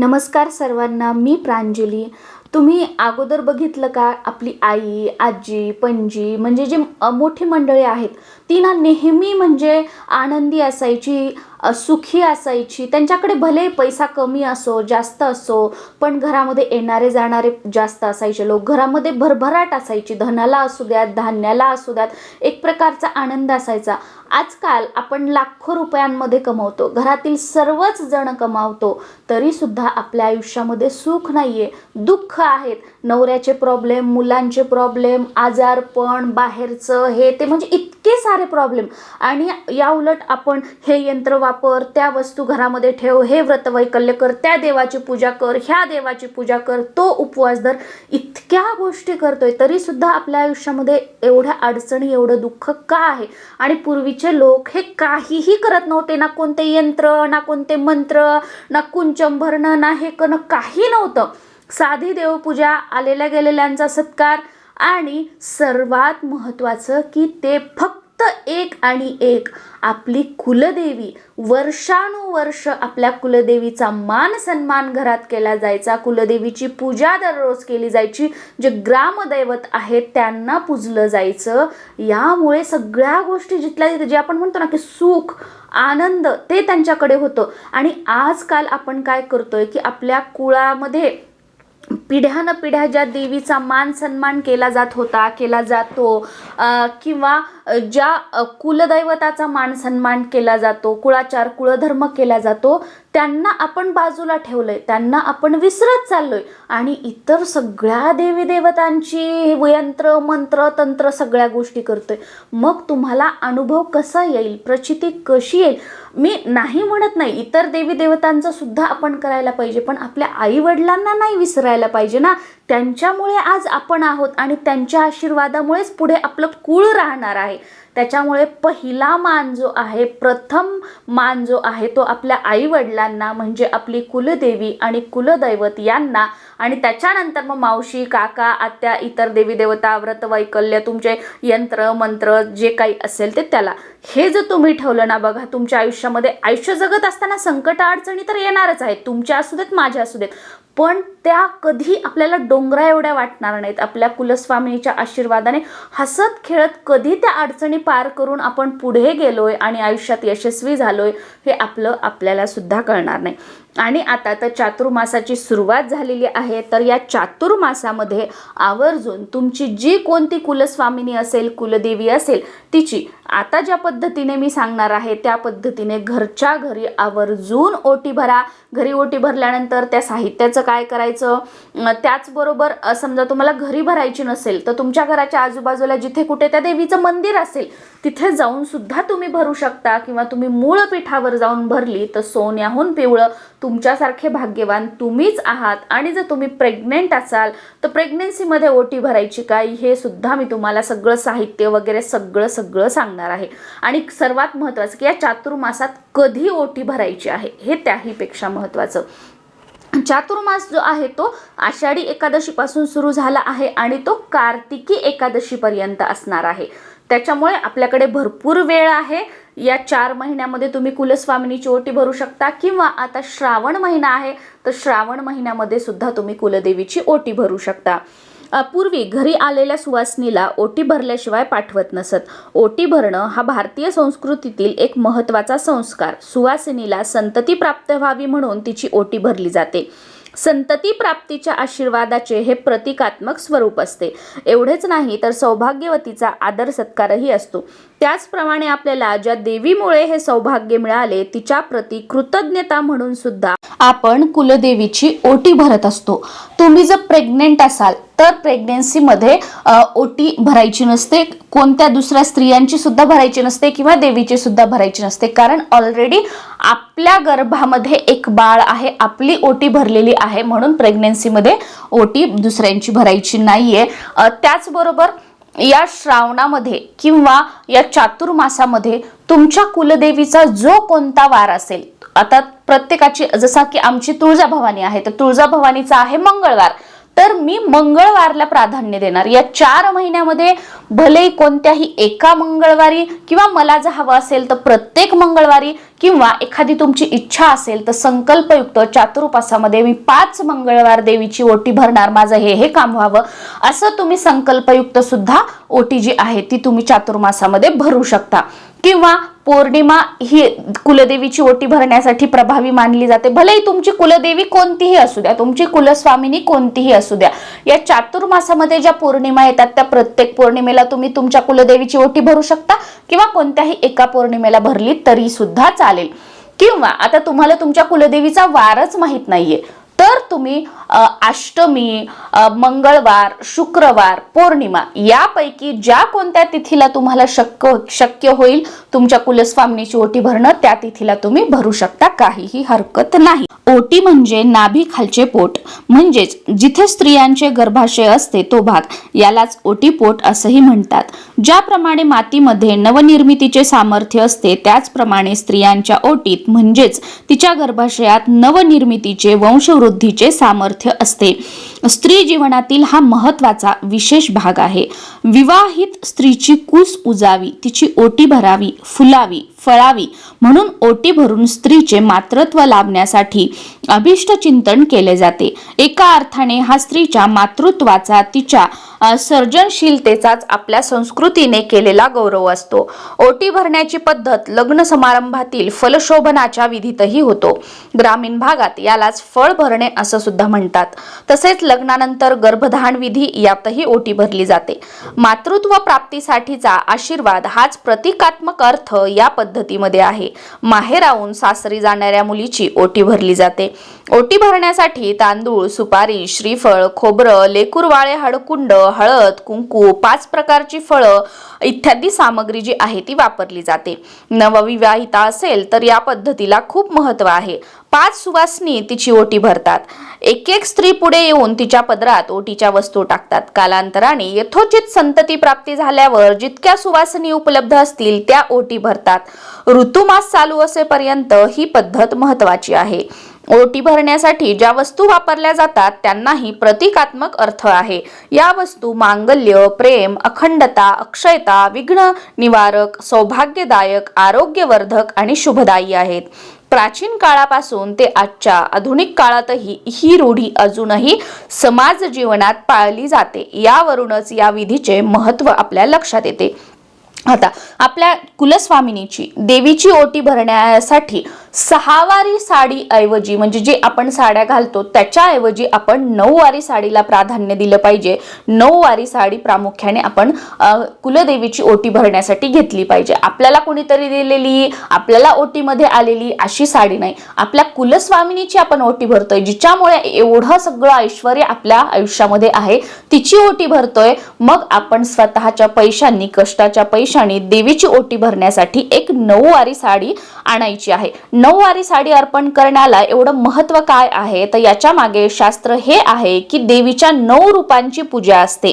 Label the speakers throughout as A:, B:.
A: नमस्कार सर्वांना मी प्रांजली. तुम्ही अगोदर बघितलं का आपली आई आजी पणजी म्हणजे जे मोठी मंडळी आहेत ती ना नेहमी म्हणजे आनंदी असायची. सुखी असायची. त्यांच्याकडे भले पैसा कमी असो जास्त असो पण घरामध्ये येणारे जाणारे जास्त असायचे. लोक घरामध्ये भरभराट असायची. धनाला असू द्यात धान्याला असू द्यात एक प्रकारचा आनंद असायचा. आजकाल आपण लाखो रुपयांमध्ये कमवतो. घरातील सर्वच जण कमावतो तरीसुद्धा आपल्या आयुष्यामध्ये सुख नाही आहे दुःख आहेत. नवऱ्याचे प्रॉब्लेम मुलांचे प्रॉब्लेम आजारपण बाहेरचं हे ते म्हणजे इतके सारे प्रॉब्लेम आणि या उलट आपण हे यंत्र वापर त्या वस्तू घरामध्ये ठेव हे व्रतवैकल्य कर त्या देवाची पूजा कर ह्या देवाची पूजा कर तो उपवास धर इतक्या गोष्टी करतोय. तरीसुद्धा आपल्या आयुष्यामध्ये एवढ्या अडचणी एवढं दुःख का आहे? आणि पूर्वीचे लोक हे काहीही करत नव्हते. ना कोणते यंत्र ना कोणते मंत्र ना कुंचम भरणं ना हे करणं काही नव्हतं. साधी देवपूजा आलेल्या गेलेल्यांचा सत्कार आणि सर्वात महत्त्वाचं की ते फक्त एक आणि एक आपली कुलदेवी वर्षानुवर्ष आपल्या कुलदेवीचा मान सन्मान घरात केला जायचा. कुलदेवीची पूजा दररोज केली जायची. जे ग्रामदैवत आहेत त्यांना पूजलं जायचं. यामुळे सगळ्या गोष्टी जिथल्या तिथे जे आपण म्हणतो ना की सुख आनंद ते त्यांच्याकडे होतं. आणि आजकाल आपण काय करतोय की आपल्या कुळामध्ये पिढ्यानं पिढ्या ज्या देवीचा मान सन्मान केला जात होता केला जातो किंवा ज्या कुलदैवताचा मान सन्मान केला जातो कुळाचार कुळधर्म केला जातो त्यांना आपण बाजूला ठेवलं आहे त्यांना आपण विसरत चाललो आहे आणि इतर सगळ्या देवीदेवतांची यंत्र मंत्र तंत्र सगळ्या गोष्टी करतो आहे मग तुम्हाला अनुभव कसा येईल? प्रचिती कशी येईल? मी नाही म्हणत नाही इतर देवीदेवतांचं सुद्धा आपण करायला पाहिजे पण आपल्या आईवडिलांना नाही विसरायला पाहिजे ना? त्यांच्यामुळे आज आपण आहोत आणि त्यांच्या आशीर्वादामुळेच पुढे आपलं कुळ राहणार आहे. त्याच्यामुळे पहिला मान जो आहे प्रथम मान जो आहे तो आपल्या आईवडिलांना म्हणजे आपली कुलदेवी आणि कुलदैवत यांना. आणि त्याच्यानंतर मग मावशी काका आत्या इतर देवी देवता व्रत वैकल्य तुमचे यंत्र मंत्र जे काही असेल ते त्याला. हे जर तुम्ही ठेवलं ना बघा तुमच्या आयुष्यामध्ये आयुष्य जगत असताना संकट अडचणी तर येणारच आहेत. तुमच्या असू देत माझ्या असू देत. पण त्या कधी आपल्याला डोंगरा एवढ्या वाटणार नाहीत. आपल्या कुलस्वामिनीच्या आशीर्वादाने हसत खेळत कधी त्या अडचणी पार करून आपण पुढे गेलोय आणि आयुष्यात यशस्वी झालोय हे आपलं आपल्याला सुद्धा कळणार नाही. आणि आता तर चातुर्मासाची सुरुवात झालेली आहे. तर या चातुर्मासामध्ये आवर्जून तुमची जी कोणती कुलस्वामिनी असेल कुलदेवी असेल तिची आता ज्या पद्धतीने मी सांगणार आहे त्या पद्धतीने घरच्या घरी आवर्जून ओटी भरा. घरी ओटी भरल्यानंतर त्या साहित्याचं काय करायचं? त्याचबरोबर समजा तुम्हाला घरी भरायची नसेल तर तुमच्या घराच्या आजूबाजूला जिथे कुठे त्या देवीचं मंदिर असेल तिथे जाऊन सुद्धा तुम्ही भरू शकता किंवा तुम्ही मूळ पीठावर जाऊन भरली तर सोन्याहून पिवळं तुमच्यासारखे भाग्यवान तुम्हीच आहात. आणि जर तुम्ही प्रेग्नेंट असाल तर प्रेग्नेन्सीमध्ये ओटी भरायची काय? हे सुद्धा मी तुम्हाला सगळं साहित्य वगैरे सगळं सगळं सांगणार आहे. आणि सर्वात महत्त्वाचं की या चातुर्मासात कधी ओटी भरायची आहे? हे त्याहीपेक्षा महत्त्वाचं. चातुर्मास जो आहे तो आषाढी एकादशीपासून सुरू झाला आहे आणि तो कार्तिकी एकादशीपर्यंत असणार आहे. त्याच्यामुळे आपल्याकडे भरपूर वेळ आहे. या चार महिन्यामध्ये तुम्ही कुलस्वामिनीची ओटी भरू शकता किंवा आता श्रावण महिना आहे तर श्रावण महिन्यामध्ये सुद्धा तुम्ही कुलदेवीची ओटी भरू शकता. पूर्वी घरी आलेल्या सुवासनीला ओटी भरल्याशिवाय पाठवत नसत. ओटी भरणं हा भारतीय संस्कृतीतील एक महत्त्वाचा संस्कार. सुवासिनीला संतती प्राप्त व्हावी म्हणून तिची ओटी भरली जाते. संतती प्राप्तीच्या आशीर्वादाचे हे प्रतिकात्मक स्वरूप असते. एवढेच नाही तर सौभाग्यवतीचा आदर सत्कारही असतो. त्याचप्रमाणे आपल्याला ज्या देवीमुळे हे सौभाग्य मिळाले तिच्या प्रती कृतज्ञता म्हणून सुद्धा आपण कुलदेवीची ओटी भरत असतो. तुम्ही जर प्रेग्नेंट असाल तर प्रेग्नेन्सीमध्ये ओटी भरायची नसते. कोणत्या दुसऱ्या स्त्रियांची सुद्धा भरायची नसते किंवा देवीची सुद्धा भरायची नसते. कारण ऑलरेडी आपल्या गर्भामध्ये एक बाळ आहे आपली ओटी भरलेली आहे म्हणून प्रेग्नेन्सीमध्ये ओटी दुसऱ्यांची भरायची नाही आहे त्याचबरोबर या श्रावणामध्ये किंवा या चातुर्मासामध्ये तुमच्या कुलदेवीचा जो कोणता वार असेल आता प्रत्येकाची जसा की आमची तुळजाभवानी आहे तर तुळजाभवानीचा आहे मंगळवार. तर मी मंगळवारला प्राधान्य देणार. या चार महिन्यामध्ये भलेही कोणत्याही एका मंगळवारी किंवा मला जर हवं असेल तर प्रत्येक मंगळवारी किंवा एखादी तुमची इच्छा असेल तर संकल्पयुक्त चातुर्पासामध्ये मी पाच मंगळवार देवीची ओटी भरणार माझं हे हे काम व्हावं. असं तुम्ही संकल्पयुक्त सुद्धा ओटी जी आहे ती तुम्ही चातुर्मासामध्ये भरू शकता. किंवा पौर्णिमा ही कुलदेवीची ओटी भरण्यासाठी प्रभावी मानली जाते. भलेही तुमची कुलदेवी कोणतीही असू द्या तुमची कुलस्वामिनी कोणतीही असू द्या या चातुर्मासामध्ये ज्या पौर्णिमा येतात त्या प्रत्येक पौर्णिमेला तुम्ही तुमच्या कुलदेवीची ओटी भरू शकता किंवा कोणत्याही एका पौर्णिमेला भरली तरी सुद्धा चालेल. किंवा आता तुम्हाला तुमच्या कुलदेवीचा वारच माहीत नाहीये. तर तुम्ही अष्टमी मंगळवार शुक्रवार पौर्णिमा यापैकी ज्या कोणत्या तिथीला तुम्हाला शक्य हो, शक्य होईल तुमच्या कुलस्वामिनीची ओटी भरणं त्या तिथीला तुम्ही भरू शकता. काहीही हरकत नाही. ओटी म्हणजे नाभी खालचे पोट. म्हणजेच जिथे स्त्रियांचे गर्भाशय असते तो भाग. यालाच ओटी पोट असंही म्हणतात. ज्याप्रमाणे मातीमध्ये नवनिर्मितीचे सामर्थ्य असते त्याचप्रमाणे स्त्रियांच्या ओटीत म्हणजेच तिच्या गर्भाशयात नवनिर्मितीचे बुद्धीचे सामर्थ्य असते. स्त्री जीवनातील हा महत्त्वाचा विशेष भाग आहे. विवाहित स्त्रीची कूस उजावी तिची ओटी भरावी फुलावी फळावी म्हणून ओटी भरून स्त्रीचे मातृत्व लाभण्यासाठी अभिष्ट चिंतन केले जाते. एका अर्थाने हा स्त्रीच्या मातृत्वाचा तिच्या सर्जनशीलतेचाच आपल्या संस्कृतीने केलेला गौरव असतो. ओटी भरण्याची पद्धत लग्न समारंभातील फलशोभनाच्या विधीतही होतो. ग्रामीण भागात यालाच फळ भरणे असं सुद्धा म्हणतात. तसेच लग्नानंतर गर्भधान विधी यातही ओटी भरली जाते. मातृत्व प्राप्तीसाठीचा आशीर्वाद हाच प्रतिकात्मक अर्थ या पद्धतीमध्ये आहे. माहेराहून सासरी जाणाऱ्या मुलीची ओटी भरली जाते. ओटी भरण्यासाठी तांदूळ सुपारी श्रीफळ खोबरं लेकुरवाळे हळकुंड हळद कुंकू पाच प्रकारची फळं इत्यादी सामग्री जी आहे ती वापरली जाते. नवविवाहिता असेल तर या पद्धतीला खूप महत्त्व आहे. पाच सुवासनी तिची ओटी भरतात. एक एक स्त्री पुढे येऊन तिच्या पदरात ओटीच्या वस्तू टाकतात. कालांतराने यथोचित संतती प्राप्ती झाल्यावर जितक्या सुवासनी उपलब्ध असतील त्या ओटी भरतात. ऋतुमास चालू असेपर्यंत ही पद्धत महत्वाची आहे. ओटी भरण्यासाठी ज्या वस्तू वापरल्या जातात त्यांनाही प्रतिकात्मक अर्थ आहे. या वस्तू मांगल्य प्रेम अखंडता अक्षयता विघ्न निवारक सौभाग्यदायक आरोग्यवर्धक आणि शुभदायी आहेत. प्राचीन काळापासून ते आजच्या आधुनिक काळातही ही रूढी अजूनही समाज जीवनात पाळली जाते. यावरूनच या विधीचे महत्त्व आपल्या लक्षात येते. आता आपल्या कुलस्वामिनीची देवीची ओटी भरण्यासाठी सहावारी साडी ऐवजी म्हणजे जे आपण साड्या घालतो त्याच्याऐवजी आपण नऊवारी साडीला प्राधान्य दिलं पाहिजे. नऊवारी साडी प्रामुख्याने आपण कुलदेवीची ओटी भरण्यासाठी घेतली पाहिजे. आपल्याला कोणीतरी दिलेली आपल्याला ओटीमध्ये आलेली अशी साडी नाही. आपल्या कुलस्वामिनीची आपण ओटी भरतोय जिच्यामुळे एवढं सगळं ऐश्वर आपल्या आयुष्यामध्ये आहे तिची ओटी भरतोय. मग आपण स्वतःच्या पैशांनी कष्टाच्या पैशांनी देवीची ओटी भरण्यासाठी एक नऊवारी साडी आणायची आहे. नऊवारी साडी अर्पण करण्याला एवढं महत्त्व काय आहे? तर याच्या मागे शास्त्र हे आहे की देवीच्या नऊ रूपांची पूजा असते.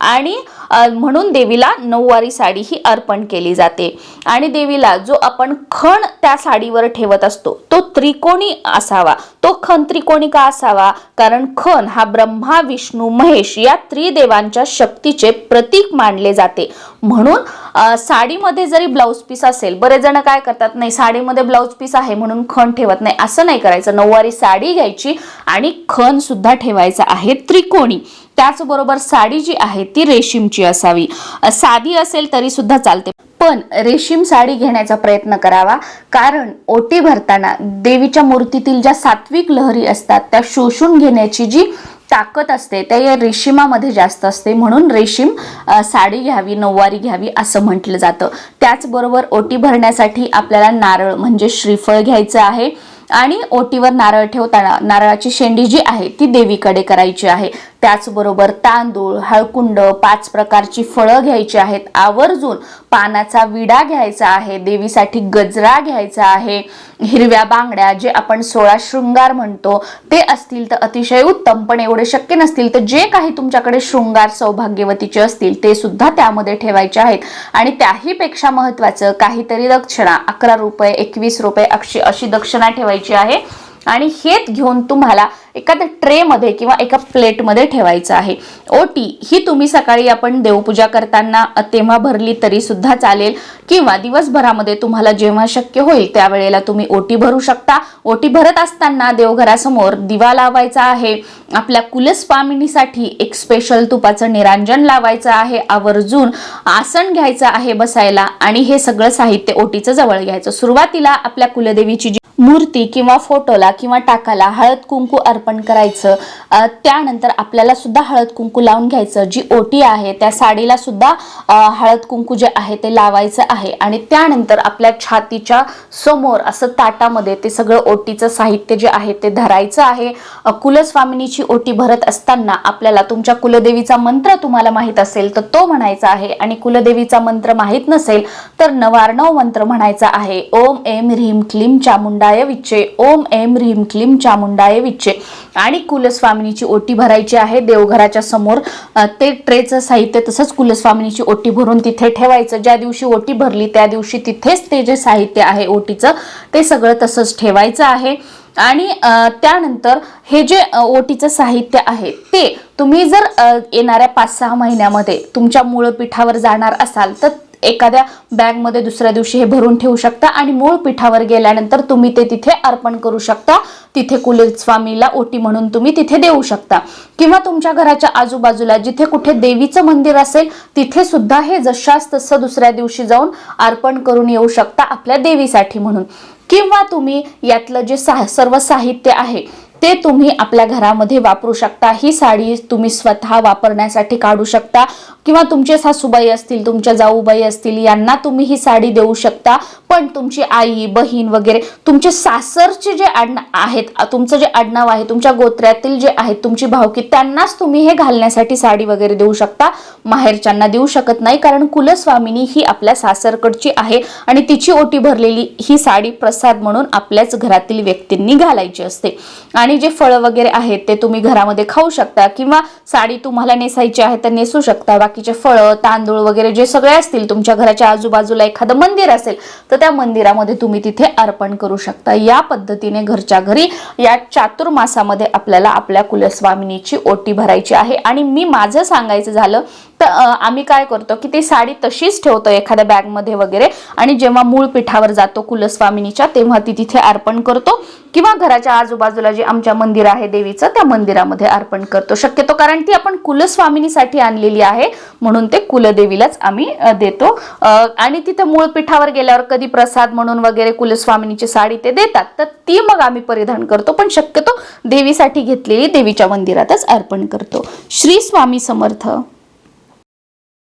A: आणि म्हणून देवीला नऊवारी साडी ही अर्पण केली जाते. आणि देवीला जो आपण खण त्या साडीवर ठेवत असतो तो त्रिकोणी असावा. तो खण त्रिकोणी का असावा? कारण खण हा ब्रह्मा विष्णू महेश या त्रिदेवांच्या शक्तीचे प्रतीक मानले जाते. म्हणून साडीमध्ये जरी ब्लाऊज पीस असेल बरेच जण काय करतात नाही साडीमध्ये ब्लाऊज पीस आहे म्हणून खण ठेवत नाही. असं नाही करायचं. नऊवारी साडी घ्यायची आणि खण सुद्धा ठेवायचा आहे त्रिकोणी. त्याचबरोबर साडी जी आहे ती रेशीमची असावी. साधी असेल तरी सुद्धा चालते. पण रेशीम साडी घेण्याचा प्रयत्न करावा. कारण ओटी भरताना देवीच्या मूर्तीतील ज्या सात्विक लहरी असतात त्या शोषून घेण्याची जी ताकद असते त्या या रेशिमामध्ये जास्त असते. म्हणून रेशीम साडी घ्यावी नऊवारी घ्यावी असं म्हटलं जातं. त्याचबरोबर ओटी भरण्यासाठी आपल्याला नारळ म्हणजे श्रीफळ घ्यायचं आहे. आणि ओटीवर नारळ ठेवताना नारळाची शेंडी जी आहे ती देवीकडे करायची आहे. त्याचबरोबर तांदूळ हळकुंड पाच प्रकारची फळं घ्यायची आहेत. आवर्जून पानाचा विडा घ्यायचा आहे देवीसाठी गजरा घ्यायचा आहे. हिरव्या बांगड्या जे आपण सोळा शृंगार म्हणतो ते असतील तर अतिशय उत्तम पण एवढे शक्य नसतील तर जे काही तुमच्याकडे शृंगार सौभाग्यवतीचे असतील ते सुद्धा त्यामध्ये ठेवायचे आहेत. आणि त्याही पेक्षा महत्वाचं काहीतरी दक्षिणा अकरा रुपये एकवीस रुपये अक्षी अशी दक्षिणा ठेवायची आहे. आणि हेच घेऊन तुम्हाला एखाद्या ट्रेमध्ये किंवा एका प्लेटमध्ये ठेवायचं आहे. ओटी ही तुम्ही सकाळी आपण देवपूजा करताना तेव्हा भरली तरी सुद्धा चालेल किंवा दिवसभरामध्ये तुम्हाला जेव्हा शक्य होईल त्यावेळेला तुम्ही ओटी भरू शकता. ओटी भरत असताना देवघरासमोर दिवा लावायचा आहे. आपल्या कुलस्वामिनीसाठी एक स्पेशल तुपाचं निरांजन लावायचं आहे. आवर्जून आसन घ्यायचं आहे बसायला आणि हे सगळं साहित्य ओटीचं जवळ घ्यायचं. सुरुवातीला आपल्या कुलदेवीची जी मूर्ती किंवा फोटोला किंवा टाकाला हळद कुंकू अर्पण करायचं. त्यानंतर आपल्याला सुद्धा हळद कुंकू लावून घ्यायचं. जी ओटी आहे त्या साडीला सुद्धा हळद कुंकू जे आहे ते लावायचं आहे. आणि त्यानंतर आपल्या छातीच्या समोर असं ताटामध्ये ते सगळं ओटीचं साहित्य जे आहे ते धरायचं आहे. कुलस्वामिनीची ओटी भरत असताना आपल्याला तुमच्या कुलदेवीचा मंत्र तुम्हाला माहीत असेल तर तो म्हणायचा आहे. आणि कुलदेवीचा मंत्र माहीत नसेल तर नवार्णव मंत्र म्हणायचा आहे. ओम एम ह्रीम क्लीम चामुंडाय विच्चे ओम एम ह्रीम क्लीम चामुंडाय विच्चे. आणि कुलस्वामिनीची ओटी भरायची आहे. देवघराच्या समोर ते ट्रेचं साहित्य तसंच कुलस्वामिनीची ओटी भरून तिथे ठेवायचं. ज्या दिवशी ओटी भरली त्या दिवशी तिथेच ते जे साहित्य आहे ओटीचं ते सगळं तसंच ठेवायचं आहे. आणि त्यानंतर हे जे ओटीचं साहित्य आहे ते तुम्ही जर येणाऱ्या पाच सहा महिन्यामध्ये तुमच्या मूळ पीठावर जाणार असाल तर एखाद्या बॅगमध्ये दुसऱ्या दिवशी हे भरून ठेवू शकता आणि मूळ पीठावर गेल्यानंतर तुम्ही ते तिथे अर्पण करू शकता. तिथे कुलस्वामीला ओटी म्हणून तुम्ही तिथे देऊ शकता. किंवा तुमच्या घराच्या आजूबाजूला जिथे कुठे देवीचं मंदिर असेल तिथे सुद्धा हे जशास तसं दुसऱ्या दिवशी जाऊन अर्पण करून येऊ शकता आपल्या देवीसाठी म्हणून. किंवा तुम्ही यातलं जे सा सर्व साहित्य आहे ते तुम्ही आपल्या घरामध्ये वापरू शकता. ही साडी तुम्ही स्वतः वापरण्यासाठी काढू शकता. किंवा तुमचे सासूबाई असतील तुमच्या जाऊबाई असतील यांना तुम्ही ही साडी देऊ शकता. पण तुमची आई बहीण वगैरे तुमचे सासरचे जे आडना आहेत तुमचं जे आडनाव आहे तुमच्या गोत्र्यातील जे आहेत तुमची भावकी त्यांनाच तुम्ही हे घालण्यासाठी साडी वगैरे देऊ शकता. माहेरच्यांना देऊ शकत नाही कारण कुलस्वामिनी ही आपल्या सासरकडची आहे आणि तिची ओटी भरलेली ही साडी प्रसाद म्हणून आपल्याच घरातील व्यक्तींनी घालायची असते. आणि जे फळं वगैरे आहेत ते तुम्ही घरामध्ये खाऊ शकता किंवा साडी तुम्हाला नेसायची आहे तर नेसू शकता. बाकीचे फळं तांदूळ वगैरे जे सगळे असतील तुमच्या घराच्या आजूबाजूला एखादं मंदिर असेल तर त्या मंदिरामध्ये तुम्ही तिथे अर्पण करू शकता. या पद्धतीने घरच्या घरी या चातुर्मासामध्ये आपल्याला आपल्या कुलस्वामिनीची ओटी भरायची आहे. आणि मी माझं सांगायचं झालं तर आम्ही काय करतो की ती साडी तशीच ठेवतो एखाद्या बॅगमध्ये वगैरे. आणि जेव्हा मूळ पीठावर जातो कुलस्वामिनीच्या तेव्हा ती तिथे अर्पण करतो. किंवा घराच्या आजूबाजूला जे आमच्या मंदिर आहे देवीचं त्या मंदिरामध्ये अर्पण करतो. शक्यतो कारण ती आपण कुलस्वामिनीसाठी आणलेली आहे म्हणून ते कुलदेवीलाच आम्ही देतो. आणि तिथं मूळ पीठावर गेल्यावर कधी प्रसाद म्हणून वगैरे कुलस्वामिनीची साडी ते देतात तर ती मग आम्ही परिधान करतो. पण शक्यतो देवीसाठी घेतलेली देवीच्या मंदिरातच अर्पण करतो. श्री स्वामी समर्थ.